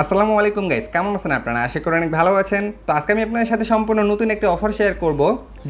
আসসালামু আলাইকুম গাইস কেমন আছেন আপনারা? আশা করি অনেক ভালো আছেন। তো আজকে আমি আপনাদের সাথে সম্পূর্ণ নতুন একটি অফার শেয়ার করব।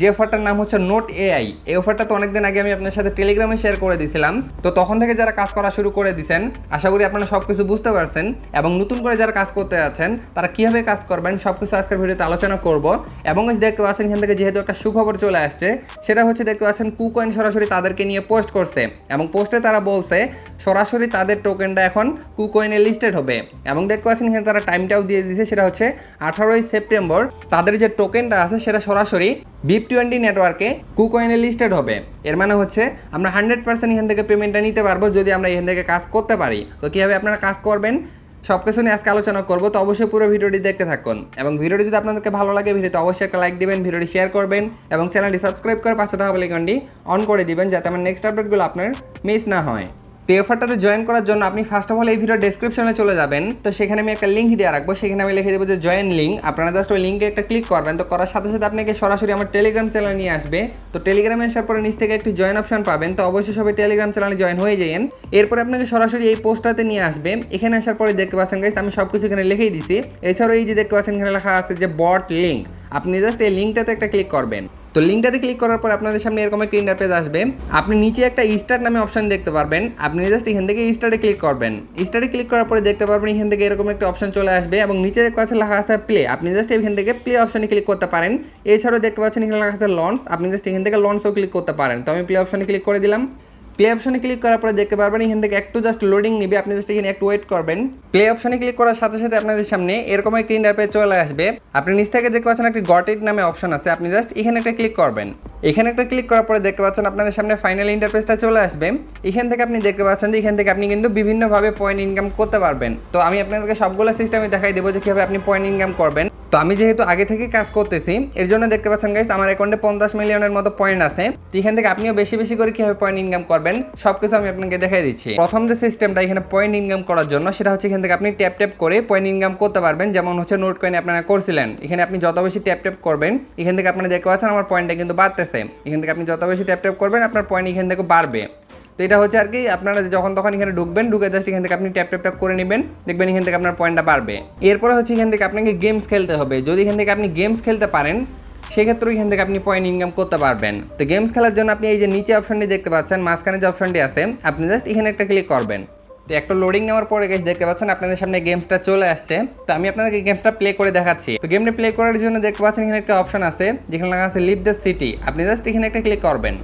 যে অফারটার নাম হচ্ছে নোট এআই এই অফারটা তো অনেকদিন আগে আমি আপনার সাথে টেলিগ্রামে শেয়ার করে দিয়েছিলাম। তো তখন থেকে যারা কাজ করা শুরু করে দিয়েছেন আশা করি আপনারা সব কিছু বুঝতে পারছেন এবং নতুন করে যারা কাজ করতে আছেন, তারা কীভাবে কাজ করবেন সব কিছু আজকের ভিডিওতে আলোচনা করব। এবং দেখতে পাচ্ছেন, এখান থেকে যেহেতু একটা সুখবর চলে আসছে, সেটা হচ্ছে দেখতে পাচ্ছেন কুকয়েন সরাসরি তাদেরকে নিয়ে পোস্ট করছে। এবং পোস্টে তারা বলছে, সরাসরি তাদের টোকেনটা এখন কুকয়েনে লিস্টেড হবে। এবং দেখতে পাচ্ছেন এখানে তারা টাইমটাও দিয়ে দিয়েছে, সেটা হচ্ছে আঠারোই সেপ্টেম্বর। তাদের যে টোকেনটা আছে, সেটা সরাসরি বিপ টোয়েন্টি নেটওয়ার্কে কুকয়েনে লিস্টেড হবে। এর মানে হচ্ছে আমরা হান্ড্রেড পার্সেন্ট এখান থেকে পেমেন্টটা নিতে পারব যদি আমরা এখান থেকে কাজ করতে পারি। তো কীভাবে আপনারা কাজ করবেন? সব কিছু নিয়ে আজকে আলোচনা করব, তো অবশ্যই পুরো ভিডিওটি দেখতে থাকুন। এবং ভিডিওটি যদি আপনাদেরকে ভালো লাগে, ভিডিওতে অবশ্যই একটা লাইক দিবেন, ভিডিওটি শেয়ার করবেন, এবং চ্যানেলটি সাবস্ক্রাইব করে পাশে থাকা বেলাইকনটি অন করে দিবেন, যাতে আমার নেক্সট আপডেটগুলো আপনার মিস না হয়। তো এই অফারটাতে জয়েন করার জন্য আপনি ফার্স্ট অফ অল এই ভিডিও ডেসক্রিপশনে চলে যাবেন। তো সেখানে আমি একটা লিঙ্ক দিয়ে রাখব। সেখানে আমি লিখে দেবো যে জয়েন লিঙ্ক আপনারা জাস্ট ওই লিঙ্কে একটা ক্লিক করবেন। তো করার সাথে সাথে আপনাকে সরাসরি আমার টেলিগ্রাম চ্যানেল নিয়ে আসবে। তো টেলিগ্রামে আসার পরে নিচ থেকে একটি জয়েন অপশন পাবেন। তো অবশ্যই সবাই টেলিগ্রাম চ্যানেলে জয়েন হয়ে যাইন এরপরে আপনাকে সরাসরি এই পোস্টটাতে নিয়ে আসবে। এখানে আসার পরে দেখতে পাচ্ছেন গাইস আমি সব কিছু এখানে লিখেই দিছি। এছাড়াও এই যে দেখতে পাচ্ছেন, এখানে লেখা আছে যে বট লিঙ্ক আপনি জাস্ট এই লিঙ্কটাতে একটা ক্লিক করবেন। তো লিঙ্কটাতে ক্লিক করার পর আপনাদের সামনে এরকম একটা ইন্টারপেজ আসবে। আপনি নিচে একটা স্টার্ট নামে অপশন দেখতে পারবেন। আপনি জাস্ট এখান থেকে স্টার্টে ক্লিক করবেন। স্টার্টে ক্লিক করার পরে দেখতে পারবেন এখান থেকে এরকম একটা অপশন চলে আসবে এবং নিচে পাচ্ছেন লেখা আছে প্লে আপনি জাস্ট এখান থেকে প্লে অপশনে ক্লিক করতে পারেন। এছাড়াও দেখতে পাচ্ছেন এখানে লেখা আছে লঞ্চ আপনি জাস্ট এখান থেকে লঞ্চও ক্লিক করতে পারেন। তো আমি প্লে অপশনে ক্লিক করে দিলাম। প্লে অপশনে ক্লিক করার পরে দেখতে পারবেন, এখান থেকে একটু জাস্ট লোডিং নিবে, আপনি জাস্ট এখানে একটু ওয়েট করবেন। প্লে অপশনে ক্লিক করার সাথে সাথে আপনাদের সামনে এরকম একটি ইন্টারপেজ চলে আসবে। আপনি নিচ থেকে দেখতে পাচ্ছেন একটি গট ইট নামে অপশন আছে, আপনি জাস্ট এখানে একটা ক্লিক করবেন। এখানে একটা ক্লিক করার পরে দেখতে পাচ্ছেন আপনাদের সামনে ফাইনাল ইন্টারফেসটা চলে আসবে। এখান থেকে আপনি দেখতে পাচ্ছেন যে এখান থেকে আপনি কিন্তু বিভিন্নভাবে পয়েন্ট ইনকাম করতে পারবেন। তো আমি আপনাদেরকে সবগুলো সিস্টেমে দেখাই দেবো যে কীভাবে আপনি পয়েন্ট ইনকাম করবেন। তো আমি যেহেতু আগে থেকে কাজ করতেছি, এর জন্য দেখতে পাচ্ছেন গাইস আমার অ্যাকাউন্টে পঞ্চাশ মিলিয়নের মতো পয়েন্ট আছে। তো এখান থেকে আপনিও বেশি বেশি করে কীভাবে পয়েন্ট ইনকাম করবেন সব কিছু আমি আপনাকে দেখাই দিচ্ছি। প্রথম যে সিস্টেমটা এখানে পয়েন্ট ইনকাম করার জন্য, সেটা হচ্ছে এখান থেকে আপনি ট্যাপ ট্যাপ করে পয়েন্ট ইনকাম করতে পারবেন। যেমন হচ্ছে নোট কয়েন আপনারা করছিলেন, এখানে আপনি যত বেশি ট্যাপ ট্যাপ করবেন, এখান থেকে আপনারা দেখতে পাচ্ছেন আমার পয়েন্টটা কিন্তু বাড়তেছে। এখান থেকে আপনি যত বেশি ট্যাপ ট্যাপ করবেন, আপনার পয়েন্ট এখান থেকে বাড়বে। তো এটা হচ্ছে আর কি, আপনারা যখন তখন এখানে ঢুকবেন, ঢুকে জাস্ট এখান থেকে আপনি ট্যাপ ট্যাপ ট্যাপ করে নেবেন, দেখবেন এখান থেকে আপনার পয়েন্টটা বাড়বে। এরপরে হচ্ছে এখান থেকে আপনাকে গেমস খেলতে হবে। যদি এখান থেকে আপনি গেমস খেলতে পারেন সেক্ষেত্রে এখান থেকে আপনি পয়েন্ট ইনকাম করতে পারবেন। তো গেমস খেলার জন্য আপনি এই যে নিচে অপশনটি দেখতে পাচ্ছেন, মাঝখানে যে অপশনটি আছে, আপনি জাস্ট এখানে একটা ক্লিক করবেন। তো একটা লোডিং নেওয়ার পরে গেছে দেখতে পাচ্ছেন আপনাদের সামনে গেমসটা চলে আসছে। তো আমি আপনাদেরকে গেমসটা প্লে করে দেখাচ্ছি। তো গেমটা প্লে করার জন্য দেখতে পাচ্ছেন এখানে একটা অপশন আছে, যেখানে লেখা আছে লিভ দ্য সিটি আপনি জাস্ট এখানে একটা ক্লিক করবেন।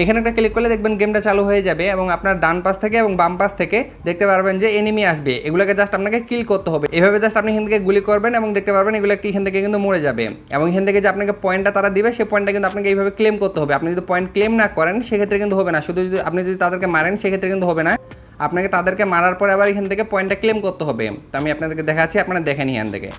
এখানে একটা ক্লিক করলে দেখবেন গেমটা চালু হয়ে যাবে এবং আপনার ডান পাশ থেকে এবং বাম পাশ থেকে দেখতে পারবেন যে এনিমি আসবে। এগুলোকে জাস্ট আপনাকে কিল করতে হবে। এভাবে জাস্ট আপনি এখান থেকে গুলি করবেন এবং দেখতে পারবেন এগুলো কি এখান থেকে কিন্তু মরে যাবে। এবং এখান থেকে যে আপনাকে পয়েন্টটা তারা দিবে সেই পয়েন্টটা কিন্তু আপনাকে এইভাবে ক্লেম করতে হবে। আপনি যদি পয়েন্ট ক্লেম না করেন, সেক্ষেত্রে কিন্তু হবে না। শুধু যদি আপনি যদি তাদেরকে মারেন, সেক্ষেত্রে কিন্তু হবে না। আপনাকে তাদেরকে মারার পরে আবার এখান থেকে পয়েন্টটা ক্লেম করতে হবে। তো আমি আপনাদেরকে দেখাচ্ছি, আপনারা দেখেন এখান থেকে।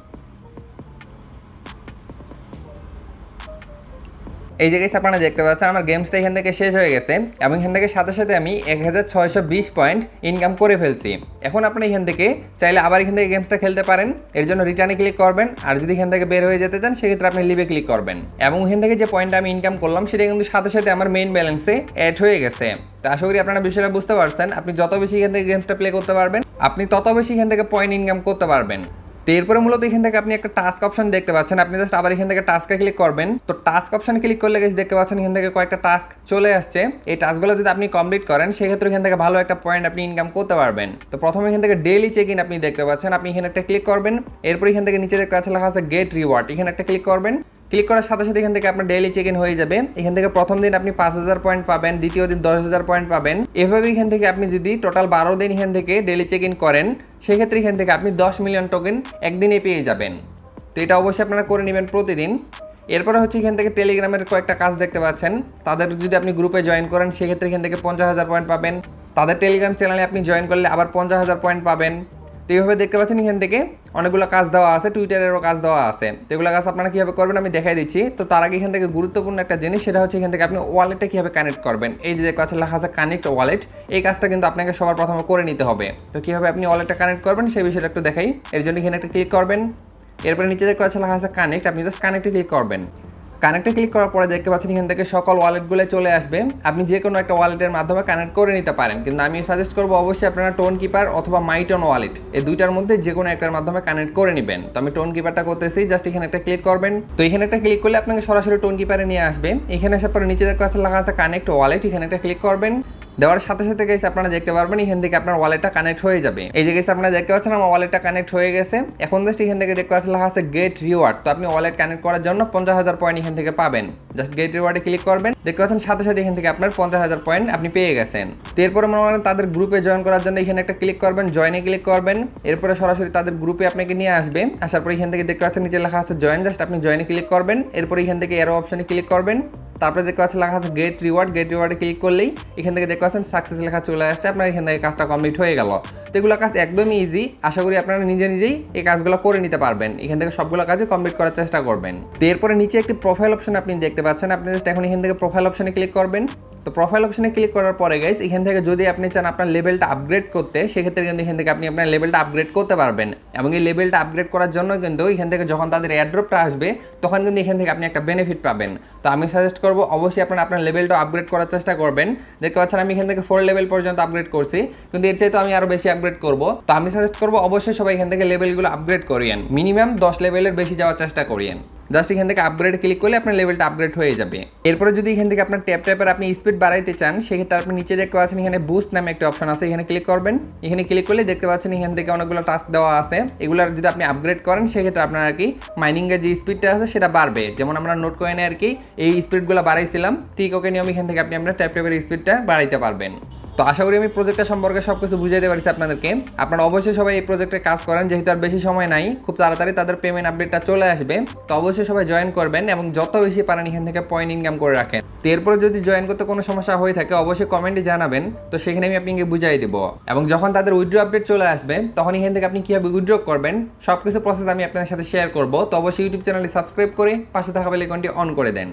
এই জায়গায় আপনারা দেখতে পাচ্ছেন, আমার গেমসটা এখান থেকে শেষ হয়ে গেছে এবং এখান থেকে সাথে সাথে আমি এক হাজার ছয়শো বিশ পয়েন্ট ইনকাম করে ফেলছি। এখন আপনি এখান থেকে চাইলে আবার এখান থেকে গেমসটা খেলতে পারেন। এর জন্য রিটার্নে ক্লিক করবেন। আর যদি এখান থেকে বের হয়ে যেতে চান, সেক্ষেত্রে আপনি লিভে ক্লিক করবেন। এবং এখান থেকে যে পয়েন্টটা আমি ইনকাম করলাম, সেটা কিন্তু সাথে সাথে আমার মেইন ব্যালেন্সে অ্যাড হয়ে গেছে। তো আশা করি আপনারা বিষয়টা বুঝতে পারছেন। আপনি যত বেশি এখান থেকে গেমসটা প্লে করতে পারবেন, আপনি তত বেশি এখান থেকে পয়েন্ট ইনকাম করতে পারবেন। তো এরপরে মূলত এখান থেকে আপনি একটা টাস্ক অপশন দেখতে পাচ্ছেন। আপনি জাস্ট আবার এখান থেকে টাস্কে ক্লিক করবেন। তো টাস্ক অপশন ক্লিক করলে গেছে দেখতে পাচ্ছেন এখান থেকে কয়েকটা টাস্ক চলে আসছে। এই টাস্কগুলো যদি আপনি কমপ্লিট করেন, সেক্ষেত্রে এখান থেকে ভালো একটা পয়েন্ট আপনি ইনকাম করতে পারবেন। তো প্রথমে এখান থেকে ডেইলি চেক ইন আপনি দেখতে পাচ্ছেন। আপনি এখানে একটা ক্লিক করবেন। এরপর এখান থেকে নিচে পাচ্ছেন লেখা আছে গেট রিওয়ার্ড এখানে একটা ক্লিক করবেন। ক্লিক করার সাথে সাথে এখান থেকে আপনার ডেইলি চেক ইন হয়ে যাবে। এখান থেকে প্রথম দিন আপনি পাঁচ হাজার পয়েন্ট পাবেন, দ্বিতীয় দিন দশ হাজার পয়েন্ট পাবেন। এভাবে এখান থেকে আপনি যদি টোটাল বারো দিন এখান থেকে ডেইলি চেক ইন করেন, সেক্ষেত্রে এখান থেকে আপনি দশ মিলিয়ন টোকেন একদিনে পেয়ে যাবেন। তো এটা অবশ্যই আপনারা করে নেবেন প্রতিদিন। এরপরে হচ্ছে এখান থেকে টেলিগ্রামের কয়েকটা কাজ দেখতে পাচ্ছেন। তাদের যদি আপনি গ্রুপে জয়েন করেন, সেক্ষেত্রে এখান থেকে পঞ্চাশ হাজার পয়েন্ট পাবেন। তাদের টেলিগ্রাম চ্যানেলে আপনি জয়েন করলে আবার পঞ্চাশ হাজার পয়েন্ট পাবেন। তো এইভাবে দেখতে পাচ্ছেন এখান থেকে অনেকগুলো কাজ দেওয়া আছে টুইটারেরও কাজ দেওয়া আছে। তো এগুলো কাজ আপনারা কীভাবে করবেন আমি দেখাই দিচ্ছি। তো তার আগে এখান থেকে গুরুত্বপূর্ণ একটা জিনিস, সেটা হচ্ছে এখান থেকে আপনি ওয়ালেটে কীভাবে কানেক্ট করবেন। এই যে দেখতে পাচ্ছেন, লেখা আছে কানেক্ট ওয়ালেট এই কাজটা কিন্তু আপনাকে সবার প্রথমে করে নিতে হবে। তো কীভাবে আপনি ওয়ালেটটা কানেক্ট করবেন, সেই বিষয়টা একটু দেখাই। এর জন্য এখানে একটা ক্লিক করবেন। এরপরে নিচে দেখতে পাচ্ছেন, লেখা আছে কানেক্ট আপনি জাস্ট কানেক্টে ক্লিক করবেন। কানেক্টে ক্লিক করার পরে দেখতে পাচ্ছেন এখান থেকে সকল ওয়ালেটগুলো চলে আসবে। আপনি যে কোনো একটা ওয়ালেটের মাধ্যমে কানেক্ট করে নিতে পারেন। কিন্তু আমি সাজেস্ট করব অবশ্যই আপনারা টোন কিপার অথবা মাইটন ওয়ালেট এই দুইটার মধ্যে যে কোনো একটার মাধ্যমে কানেক্ট করে নেবেন। তো আমি টোন কিপারটা করতেছি জাস্ট এখানে একটা ক্লিক করবেন। তো এখানে একটা ক্লিক করলে আপনাকে সরাসরি টোন কিপারে নিয়ে আসবে। এখানে আসার পরে নিচে দেখতে পাচ্ছেন লেখা আছে কানেক্ট ওয়ালেট এখানে একটা ক্লিক করবেন। দেওয়ার সাথে সাথে গেছে আপনারা দেখতে পারবেন, এখান থেকে আপনার ওয়ালেটটা কানেক্ট হয়ে যাবে। এই যে গেছে আপনারা দেখতে পাচ্ছেন, আমার ওয়ালেটটা কানেক্ট হয়ে গেছে। এখন জাস্ট এখান থেকে দেখতে পাচ্ছেন, লেখা আছে গেট রিওয়ার্ড তো আপনি ওয়ালেট কানেক্ট করার জন্য পঞ্চাশ হাজার পয়েন্ট এখান থেকে পাবেন। জাস্ট গেট রিওয়ার্ডে ক্লিক করবেন। দেখতে পাচ্ছেন, সাথে সাথে এখান থেকে আপনার পঞ্চাশ হাজার পয়েন্ট আপনি পেয়ে গেছেন। তো এরপরে মনে করেন তাদের গ্রুপে জয়েন করার জন্য এখানে একটা ক্লিক করবেন জয়েনে ক্লিক করবেন। এরপরে সরাসরি তাদের গ্রুপে আপনাকে নিয়ে আসবে। আসার পর এখান থেকে দেখতে পাচ্ছেন, নিচে লেখা আছে জয়েন জাস্ট আপনি জয়েনে ক্লিক করবেন। এরপর এখান থেকে এরো অপশনে ক্লিক করবেন। তারপরে দেখতে পাচ্ছেন, লেখা আছে গেট রিওয়ার্ড গেট রিওয়ার্ডে ক্লিক করলেই এখান থেকে দেখতে পাচ্ছেন সাকসেস লেখা চলে আসছে। আপনার এখান থেকে কাজটা কমপ্লিট হয়ে গেল। তো এগুলো কাজ একদমই ইজি আশা করি আপনারা নিজে নিজেই এই কাজগুলো করে নিতে পারবেন। এখান থেকে সবগুলো কাজে কমপ্লিট করার চেষ্টা করবেন। তো এরপরে নিচে একটি প্রোফাইল অপশন আপনি দেখতে পাচ্ছেন, আপনি জাস্ট এখন এখান থেকে প্রোফাইল অপশনে ক্লিক করবেন। তো প্রোফাইল অপশনে ক্লিক করার পরে গাইস এখান থেকে যদি আপনি চান আপনার লেভেলটা আপগ্রেড করতে, সেক্ষেত্রে কিন্তু এখান থেকে আপনি আপনার লেভেলটা আপগ্রেড করতে পারবেন। এবং এই লেভেলটা আপগ্রেড করার জন্য কিন্তু এখান থেকে যখন তাদের এয়ারড্রপটা আসবে, তখন কিন্তু এখান থেকে আপনি একটা বেনিফিট পাবেন। তো আমি সাজেস্ট করব, অবশ্যই আপনার আপনার লেভেলটা আপগ্রেড করার চেষ্টা করবেন। দেখতে পাচ্ছেন, আমি এখান থেকে ফোর লেভেল পর্যন্ত আপগ্রেড করছি। কিন্তু এর চাইতে আমি আরও বেশি আপগ্রেড করব। তো আমি সাজেস্ট করব, অবশ্যই সবাই এখান থেকে লেভেলগুলো আপগ্রেড করিয়েন। মিনিমাম দশ লেভেলের বেশি যাওয়ার চেষ্টা করিয়েন। জাস্ট এখান থেকে আপগ্রেড ক্লিক করলে আপনার লেভেলটা আপগ্রেড হয়ে যাবে। এরপরে যদি এখান থেকে আপনার ট্যাপ ট্যাপের আপনি স্পিড বাড়াইতে চান, সেক্ষেত্রে আপনি নিচে দেখতে পাচ্ছেন এখানে বুস্ট নামে একটা অপশন আছে, এখানে ক্লিক করবেন। এখানে ক্লিক করলে দেখতে পাচ্ছেন এখান থেকে অনেকগুলো টাস্ক দেওয়া আছে। এগুলোর যদি আপনি আপগ্রেড করেন, সেক্ষেত্রে আপনার আর কি মাইনিংয়ের যে স্পিডটা আছে, সেটা বাড়বে। যেমন আমরা নোট কয়েনে আর কি এই স্পিডগুলো বাড়াইছিলাম, ঠিক ওকে নিয়ম এখান থেকে আপনি আপনার ট্যাপ ট্যাপের স্পিডটা বাড়াইতে পারবেন। তো আশা করি আমি প্রজেক্টটা সম্পর্কে সব কিছু বুঝাইতে পারছি আপনাদেরকে। আপনারা অবশ্যই সবাই এই প্রজেক্টে কাজ করেন, যেহেতু আর বেশি সময় নাই, খুব তাড়াতাড়ি তাদের পেমেন্ট আপডেটটা চলে আসবে। তো অবশ্যই সবাই জয়েন করবেন এবং যত বেশি পারেন এখান থেকে পয়েন্ট ইনকাম করে রাখেন। তো এরপরে যদি জয়েন করতে কোনো সমস্যা হয়ে থাকে, অবশ্যই কমেন্টে জানাবেন। তো সেখানে আমি আপনাকে বুঝাই দেবো। এবং যখন তাদের উইড্রো আপডেট চলে আসবে, তখন এখান থেকে আপনি কীভাবে উইড্রো করবেন সব কিছু প্রসেস আমি আপনাদের সাথে শেয়ার করব। তো অবশ্যই ইউটিউব চ্যানেলে সাবস্ক্রাইব করে পাশে থাকা বেলাইকনটি অন করে দেন।